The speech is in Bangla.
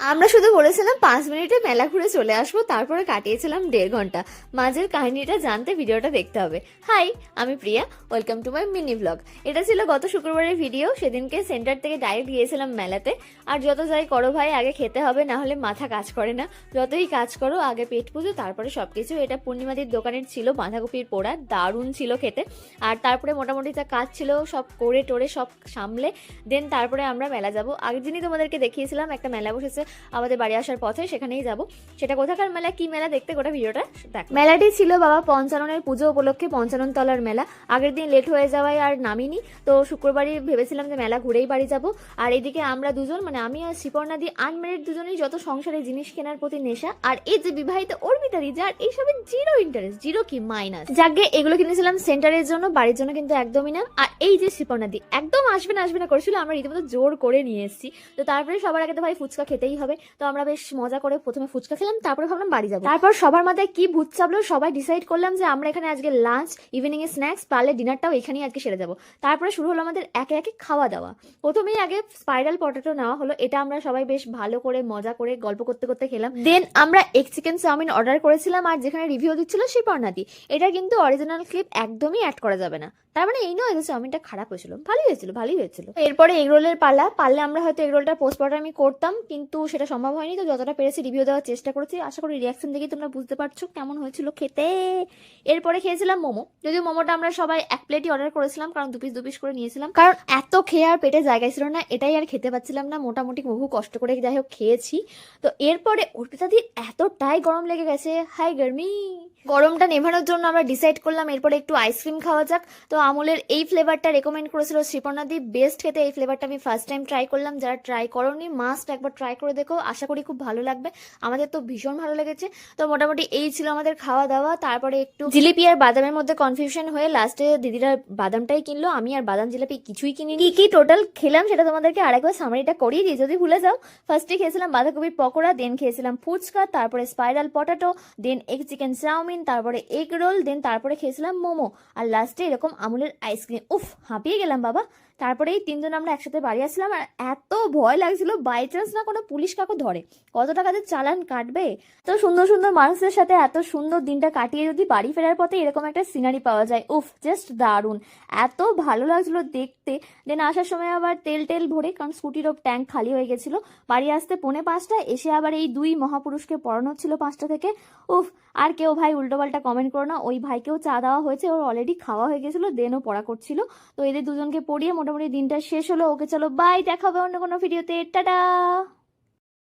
আমরা শুধু বলেছিলাম পাঁচ মিনিটে মেলা ঘুরে চলে আসব, তারপরে কাটিয়েছিলাম দেড় ঘণ্টা। মাঝের কাহিনীটা জানতে ভিডিওটা দেখতে হবে। হাই, আমি Priya, welcome to my mini blog. এটা ছিল গত শুক্রবারের ভিডিও, সেদিনকে সেন্টার থেকে ডাইরেক্ট গিয়েছিলাম মেলাতে। আর যত যাই করো ভাই, আগে খেতে হবে, না হলে মাথা কাজ করে না। যতই কাজ করো, আগে পেট পুজো, তারপরে সবকিছু। এটা পূর্ণিমাদির দোকানের ছিল, বাঁধাকপির পোড়া, দারুণ ছিল খেতে। আর তারপরে মোটামুটি যা কাজ ছিল, সব করে টোরে সব সামলে, দেন তারপরে আমরা মেলা যাব। আগের দিনই তোমাদেরকে দেখিয়েছিলাম, একটা মেলা বসেছে আমাদের বাড়ি আসার পথে সেখানেই যাব। সেটা কোথাকার মেলা কি মেলা দেখতে গোটা ভিডিওটা দেখ। মেলাটি ছিল বাবা পঞ্চাননের পুজো উপলক্ষে পঞ্চানন তলার মেলা। আগের দিন লেট হয়ে যাওয়ায় আর নামিনি তো শুক্রবারই ভেবেছিলাম যে মেলা ঘুরেই বাড়ি যাব। আর এদিকে আমরা দুজন মানে আমি আর শিপর্ণাদি আনমেরিড দুজনেই যত সংসারে জিনিস কেনার প্রতি নেশা আর এই যে বিবাহিত অর্পিতাদি যার এইসবের জিরো ইন্টারেস্ট জিরো কি মাইনাস যাকে এগুলো কিনেছিলাম সেন্টারের জন্য বাড়ির জন্য কিন্তু একদমই না। আর এই যে শিপর্ণাদি একদম আসবে না আসবে না করেছিল আমরা রীতিমতো জোর করে নিয়ে এসেছি। তো তারপরে সবার আগে তো ভাই ফুচকা খেতেই হবে। তো আমরা বেশ মজা করে প্রথমে ফুচকা খেলাম, তারপরে ভাবলাম বাড়ি যাব। তারপর সবার মাথায় কি ভূত চাপলো, সবাই ডিসাইড করলাম যে আমরা এখানে আজকে লাঞ্চ ইভিনিং এ স্ন্যাক্স পারলে ডিনারটাও এখানেই আজকে সেরে যাব। তারপরে শুরু হলো আমাদের একে একে খাওয়া দাওয়া। প্রথমেই আগে স্পাইরাল পটেটো নেওয়া হলো, এটা আমরা সবাই বেশ ভালো করে, মজা করে, গল্প করতে করতে খেলাম। দেন আমরা এক চিকেন চাউমিন অর্ডার করেছিলাম, আর যেখানে রিভিউ দিচ্ছিল সেই পর্ণাদি। এটা কিন্তু অরিজিনাল ক্লিপ একদমই অ্যাড করা যাবে না। তার মানে এই নয় যে চাউমিনটা খারাপ হয়েছিল। ভালোই হয়েছিল ভালোই হয়েছিল। এরপরে এগরোলের পালা পারলে আমরা হয়তো এগরোলটা পোস্টমর্টম আমি করতাম কিন্তু সেটা সম্ভব হয়নি তো যতটা পেরেছি রিভিউ দেওয়ার চেষ্টা করেছি। আশা করি রিয়াকশন দেখে তোমরা বুঝতে পারছ কেমন হয়েছিল খেতে। এরপরে খেয়েছিলাম মোমো। যদিও মোমোটা আমরা সবাই এক প্লেটই অর্ডার করেছিলাম কারণ দু পিস দু পিস করে নিয়েছিলাম। কারণ এত খেয়ে আর পেটে জায়গায় ছিল না এটাই আর খেতে পাচ্ছিলাম না। মোটামুটি বহু কষ্ট করে যাই হোক খেয়েছি। তো এরপরে অর্পিতাদির এতটাই গরম লেগে গেছে হাই গরমি। গরমটা নেভানোর জন্য আমরা ডিসাইড করলাম এরপরে একটু আইসক্রিম খাওয়া যাক। তো আমুলের এই ফ্লেভারটা রেকমেন্ড করেছিল শ্রীপর্ণাদি বেস্ট খেতে এই ফ্লেভারটা আমি ফার্স্ট টাইম ট্রাই করলাম। যারা ট্রাই করনি মাস্ট একবার ট্রাই করে দেখো। আশা করি খুব ভালো লাগবে। আমাদের তো ভীষণ ভালো লেগেছে। তো মোটামুটি এই ছিল আমাদের খাওয়া দাওয়া তারপরে একটু জিলিপি আর বাদামের মধ্যে কনফিউশন হয়ে লাস্টে দিদিরা বাদামটাই কিনলো। আমি আর বাদাম, জিলাপি কিছুই কিনি কি কি টোটাল খেলাম সেটা তোমাদেরকে আরেকবার সামারিটা করিয়ে দিই। যদি ভুলে যাও ফার্স্টে খেয়েছিলাম বাঁধাকপির পকোড়া দেন খেয়েছিলাম ফুচকা, তারপরে spiral potato then egg chicken chow mein, তারপরে এগ রোল দেন তারপরে খেয়েছিলাম মোমো। আর লাস্টে এরকম আমুলের আইসক্রিম উফ, হাঁপিয়ে গেলাম বাবা। তারপরে এই তিনজন আমরা একসাথে বাড়ি আসলাম আর এত ভয় লাগছিল বাই চান্স না কোনো পুলিশ কাকু ধরে। কত টাকাতে চালান কাটবে। তো সুন্দর সুন্দর মানুষদের সাথে এত সুন্দর দিনটা কাটিয়ে যদি বাড়ি ফেরার পথে এরকম একটা সিনারি পাওয়া যায়, উফ জাস্ট দারুণ। এত ভালো লাগছিল দেখতে। দেন আসার সময় আবার তেল টেল ভরে, কারণ স্কুটিরও ট্যাঙ্ক খালি হয়ে গেছিল। বাড়ি আসতে পৌনে পাঁচটা, এসে আবার এই দুই মহাপুরুষকে পড়ানো ছিল পাঁচটা থেকে। উফ, আর কেউ ভাই উল্টোপাল্টা কমেন্ট করো না। ওই ভাইকেও চা দেওয়া হয়েছে, ওর অলরেডি খাওয়া হয়ে গেছিল। দেনও পড়া করছিল। তো এদের দুজনকে পড়িয়ে মোটামুটি দিনটা শেষ হলো। ওকে চলো বাই দেখাবে অন্য কোনো ভিডিওতে টাটা!